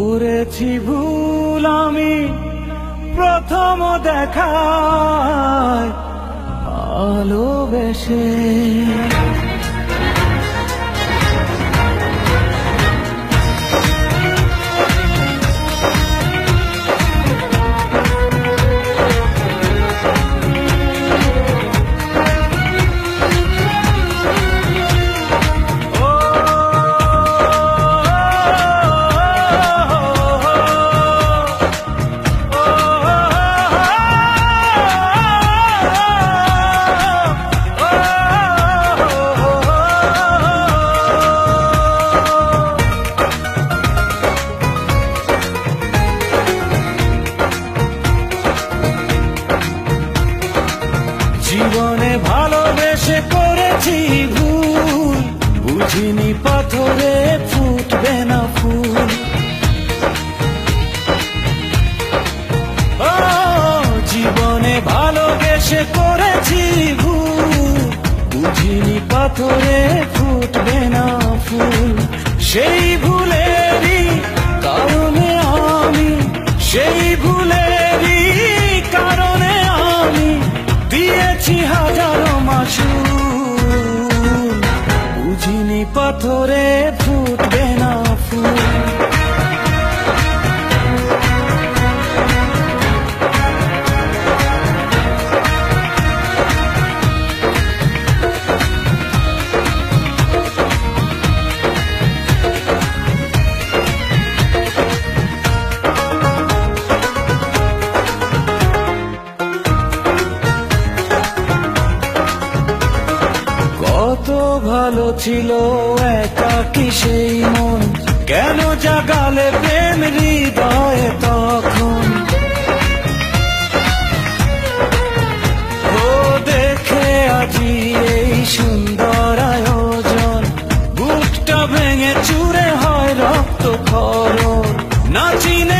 করেছি ভুল আমি। প্রথম দেখায় ভালোবেসে। বুঝিনি পাথরে ফুটবে না ফুল। ও, জীবনে ভালোবেসে করেছি ভুল। বুঝিনি পাথরে ফুটবে না ফুল। সেই ভুলেরই পাথরে ফুটবে ভালো ছিল একাকি সেই মন? কেন জাগালে প্রেম হৃদয়ে তখন? ও দেখে আজি এই সুন্দর আয়োজন। বুকটা ভেঙে চুরে হয় রক্ত খরণ না চিনে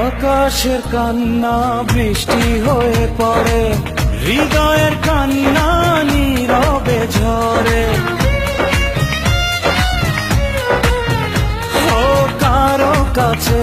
আকাশের কান্না বৃষ্টি হয়ে পড়ে হৃদয়ের কান্না নীরবে ঝরে। কাছে